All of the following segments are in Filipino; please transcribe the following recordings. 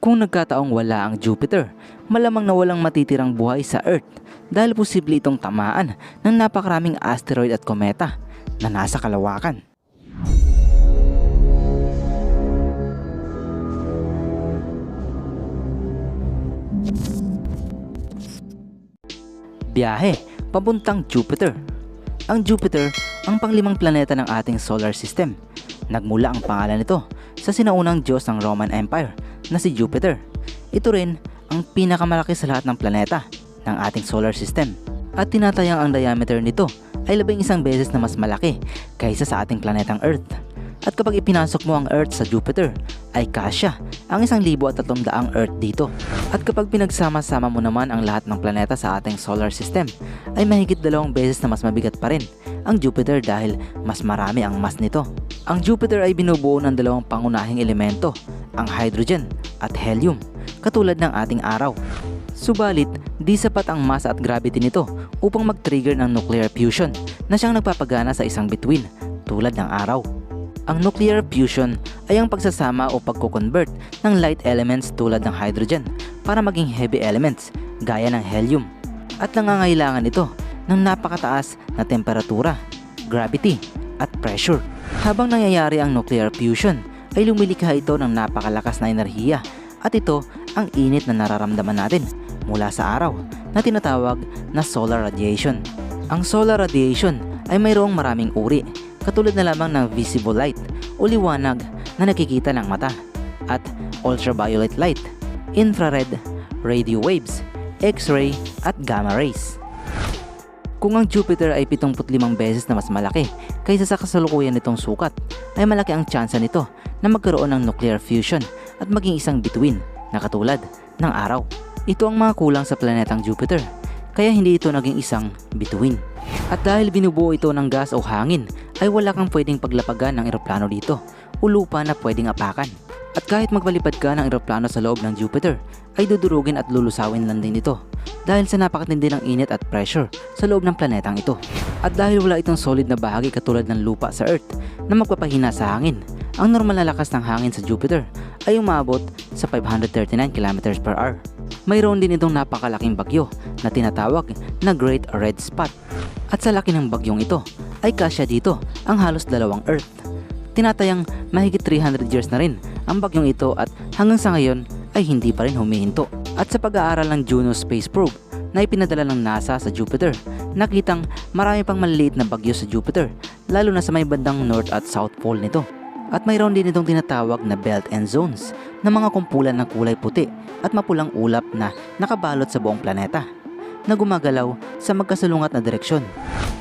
Kung nagkataong wala ang Jupiter, malamang na walang matitirang buhay sa Earth dahil posible itong tamaan ng napakaraming asteroid at kometa na nasa kalawakan. Biyahe, papuntang Jupiter. Ang Jupiter ang panglimang planeta ng ating solar system. Nagmula ang pangalan nito sa sinaunang Diyos ng Roman Empire na si Jupiter. Ito rin ang pinakamalaki sa lahat ng planeta ng ating solar system. At tinatayang ang diameter nito ay labing isang beses na mas malaki kaysa sa ating planetang Earth. At kapag ipinasok mo ang Earth sa Jupiter, ay kasya ang isang libo at tatlong daang Earth dito. At kapag pinagsama-sama mo naman ang lahat ng planeta sa ating solar system, ay mahigit dalawang beses na mas mabigat pa rin ang Jupiter dahil mas marami ang mass nito. Ang Jupiter ay binubuo ng dalawang pangunahing elemento, ang hydrogen at helium, katulad ng ating araw. Subalit, di sapat ang massa at gravity nito upang mag-trigger ng nuclear fusion na siyang nagpapagana sa isang bituin tulad ng araw. Ang nuclear fusion ay ang pagsasama o pagko-convert ng light elements tulad ng hydrogen para maging heavy elements gaya ng helium. At nangangailangan ito ng napakataas na temperatura, gravity, at pressure. Habang nangyayari ang nuclear fusion, ay lumilikha ito ng napakalakas na enerhiya at ito ang init na nararamdaman natin mula sa araw na tinatawag na solar radiation. Ang solar radiation ay mayroong maraming uri katulad na lamang ng visible light o liwanag na nakikita ng mata at ultraviolet light, infrared, radio waves, X-ray at gamma rays. Kung ang Jupiter ay 75 beses na mas malaki kaysa sa kasalukuyan nitong sukat, ay malaki ang tsansa nito na magkaroon ng nuclear fusion at maging isang bituin na katulad ng araw. Ito ang mga kulang sa planetang Jupiter, kaya hindi ito naging isang bituin. At dahil binubuo ito ng gas o hangin, ay wala kang pwedeng paglapagan ng eroplano dito o lupa na pwedeng apakan. At kahit magpalipad ka ng eroplano sa loob ng Jupiter, ay dudurugin at lulusawin lang din ito dahil sa napakatindi ng init at pressure sa loob ng planetang ito. At dahil wala itong solid na bahagi katulad ng lupa sa Earth na magpapahina sa hangin, ang normal na lakas ng hangin sa Jupiter ay umabot sa 539 km per hour. Mayroon din itong napakalaking bagyo na tinatawag na Great Red Spot. At sa laki ng bagyong ito, ay kasya dito ang halos dalawang Earth. Tinatayang mahigit 300 years na rin ang bagyong ito at hanggang sa ngayon ay hindi pa rin humihinto. At sa pag-aaral ng Juno Space Probe na ipinadala ng NASA sa Jupiter, nakitang marami pang maliliit na bagyo sa Jupiter, lalo na sa may bandang North at South Pole nito. At mayroon din itong tinatawag na belt and zones na mga kumpulan ng kulay puti at mapulang ulap na nakabalot sa buong planeta na gumagalaw sa magkasalungat na direksyon.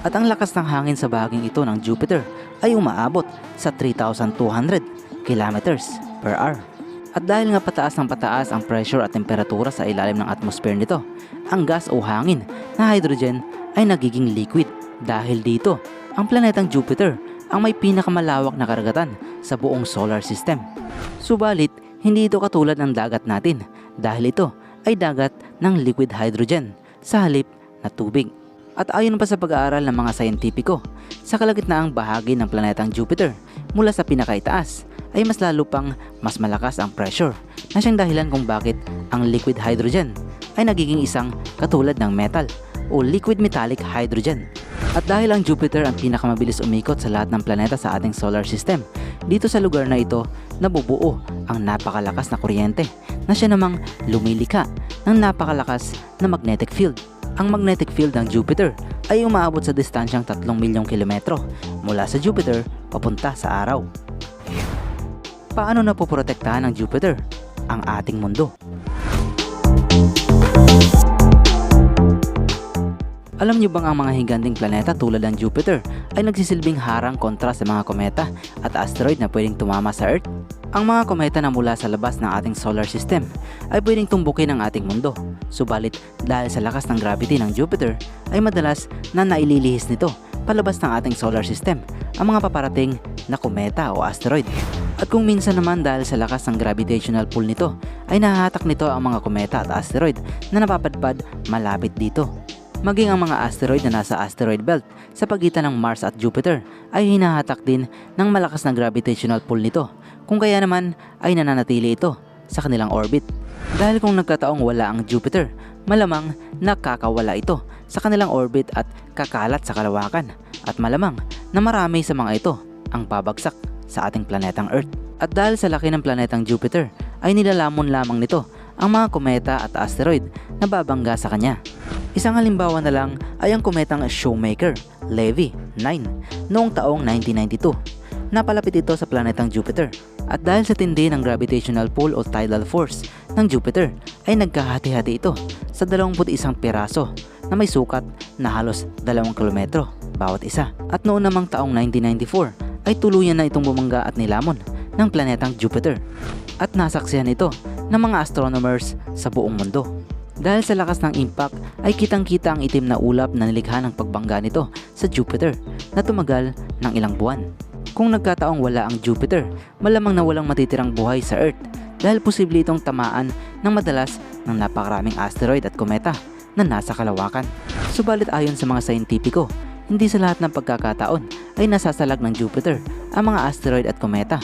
At ang lakas ng hangin sa bahaging ito ng Jupiter ay umaabot sa 3,200 kilometers per hour. At dahil nga pataas ng pataas ang pressure at temperatura sa ilalim ng atmosphere nito, ang gas o hangin na hydrogen ay nagiging liquid. Dahil dito, ang planetang Jupiter ang may pinakamalawak na karagatan sa buong solar system. Subalit, hindi ito katulad ng dagat natin dahil ito ay dagat ng liquid hydrogen sa halip na tubig. At ayon pa sa pag-aaral ng mga sayentipiko, sa kalagitnaang bahagi ng planetang Jupiter mula sa pinakaitaas ay mas lalo pang mas malakas ang pressure na siyang dahilan kung bakit ang liquid hydrogen ay nagiging isang katulad ng metal o liquid metallic hydrogen. At dahil ang Jupiter ang pinakamabilis umikot sa lahat ng planeta sa ating solar system, dito sa lugar na ito nabubuo ang napakalakas na kuryente na siya namang lumilika ng napakalakas na magnetic field. Ang magnetic field ng Jupiter ay umaabot sa distansyang 3 milyong kilometro mula sa Jupiter papunta sa araw. Paano napoprotektahan ng Jupiter ang ating mundo? Alam niyo bang ang mga higanting planeta tulad ng Jupiter ay nagsisilbing harang kontra sa mga kometa at asteroid na pwedeng tumama sa Earth? Ang mga kometa na mula sa labas ng ating solar system ay pwedeng tumbukin ang ating mundo. Subalit dahil sa lakas ng gravity ng Jupiter ay madalas na naililihis nito palabas ng ating solar system ang mga paparating na kometa o asteroid. At kung minsan naman dahil sa lakas ng gravitational pull nito ay nahahatak nito ang mga kometa at asteroid na napapadpad malapit dito. Maging ang mga asteroid na nasa asteroid belt sa pagitan ng Mars at Jupiter ay hinahatak din ng malakas na gravitational pull nito kung kaya naman ay nananatili ito sa kanilang orbit. Dahil kung nagkataong wala ang Jupiter, malamang nakakawala ito sa kanilang orbit at kakalat sa kalawakan at malamang na marami sa mga ito ang babagsak sa ating planetang Earth. At dahil sa laki ng planetang Jupiter ay nilalamon lamang nito ang mga kometa at asteroid na babangga sa kanya. Isang halimbawa na lang ay ang kometang Shoemaker, Levy 9 noong taong 1992. Napalapit ito sa planetang Jupiter at dahil sa tindi ng gravitational pull o tidal force ng Jupiter ay nagkahati-hati ito sa 21 piraso na may sukat na halos 2 kilometro bawat isa. At noon namang taong 1994 ay tuluyan na itong bumangga at nilamon ng planetang Jupiter at nasaksihan ito ng mga astronomers sa buong mundo. Dahil sa lakas ng impact ay kitang-kita ang itim na ulap na nilikha ng pagbangga nito sa Jupiter na tumagal ng ilang buwan. Kung nagkataong wala ang Jupiter, malamang na walang matitirang buhay sa Earth dahil posible itong tamaan ng madalas ng napakaraming asteroid at kometa na nasa kalawakan. Subalit ayon sa mga sayentipiko, hindi sa lahat ng pagkakataon ay nasasalag ng Jupiter ang mga asteroid at kometa.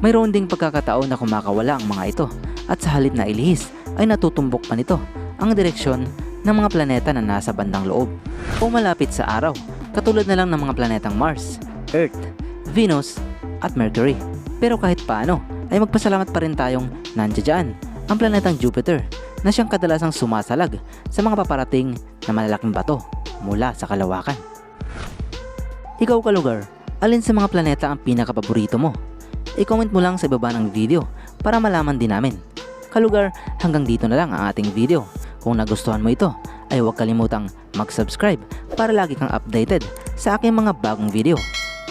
Mayroon ding pagkakataon na kumakawala ang mga ito at sa halip na ilihis ay natutumbok pa nito ang direksyon ng mga planeta na nasa bandang loob o malapit sa araw katulad na lang ng mga planetang Mars, Earth, Venus at Mercury. Pero kahit paano ay magpasalamat pa rin tayong nandiyan ang planetang Jupiter na siyang kadalasang sumasalag sa mga paparating na malalaking bato mula sa kalawakan. Ikaw ka alin sa mga planeta ang pinakapaborito mo? I-comment mo lang sa baba ng video para malaman din namin. Kalugar, hanggang dito na lang ang ating video. Kung nagustuhan mo ito, ay huwag kalimutang mag-subscribe para lagi kang updated sa aking mga bagong video.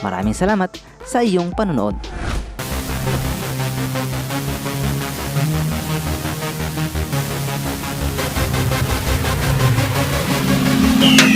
Maraming salamat sa iyong panonood. Yeah.